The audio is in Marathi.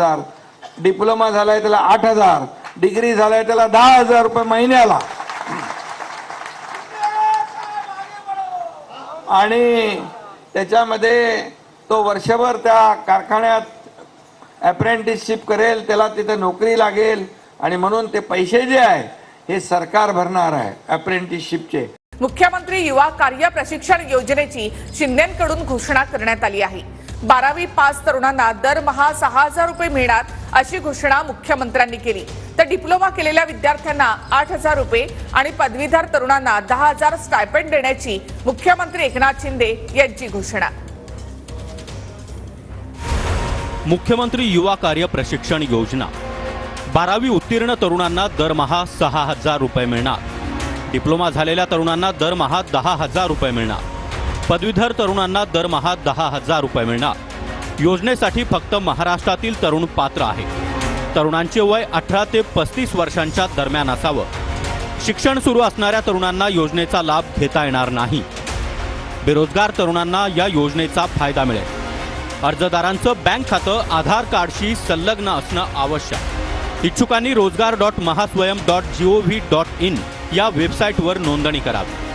हजार. डिप्लोमा झालाय त्याला आठ हजार. डिग्री झालाय त्याला दहा हजार रुपये महिन्याला. आणि त्याच्यामध्ये तो वर्षभर त्या कारखान्यात अप्रेंटिसशिप करेल त्याला तिथे नोकरी लागेल आणि म्हणून ते पैसे जे आहे हे सरकार भरणार आहे अप्रेंटिसशिपचे मुख्यमंत्री युवा कार्य प्रशिक्षण योजनेची शिंदेकडून घोषणा करण्यात आली आहे. बारावी पास तरुणांना दरमहा सहा हजार रुपये मिळणार अशी घोषणा मुख्यमंत्र्यांनी केली. तर डिप्लोमा केलेल्या विद्यार्थ्यांना आठ हजार रुपये आणि पदवीधर तरुणांना दहा हजार स्टायपेंड देण्याची मुख्यमंत्री एकनाथ शिंदे यांची घोषणा. मुख्यमंत्री युवा कार्य प्रशिक्षण योजना. बारावी उत्तीर्ण तरुणांना दरमहा सहा हजार रुपये मिळणार. डिप्लोमा झालेल्या तरुणांना दरमहा दहा हजार रुपये मिळणार. पदवीधर तरुणांना दरमहा दहा हजार रुपये मिळणार. योजनेसाठी फक्त महाराष्ट्रातील तरुण पात्र आहे. तरुणांचे वय अठरा ते पस्तीस वर्षांच्या दरम्यान असावं. शिक्षण सुरू असणाऱ्या तरुणांना योजनेचा लाभ घेता येणार नाही. बेरोजगार तरुणांना या योजनेचा फायदा मिळेल. अर्जदारांचं बँक खातं आधार कार्डशी संलग्न असणं आवश्यक. इच्छुकांनी Rojgar dot Mahaswayam dot G O V dot in या वेबसाईटवर नोंदणी करावी.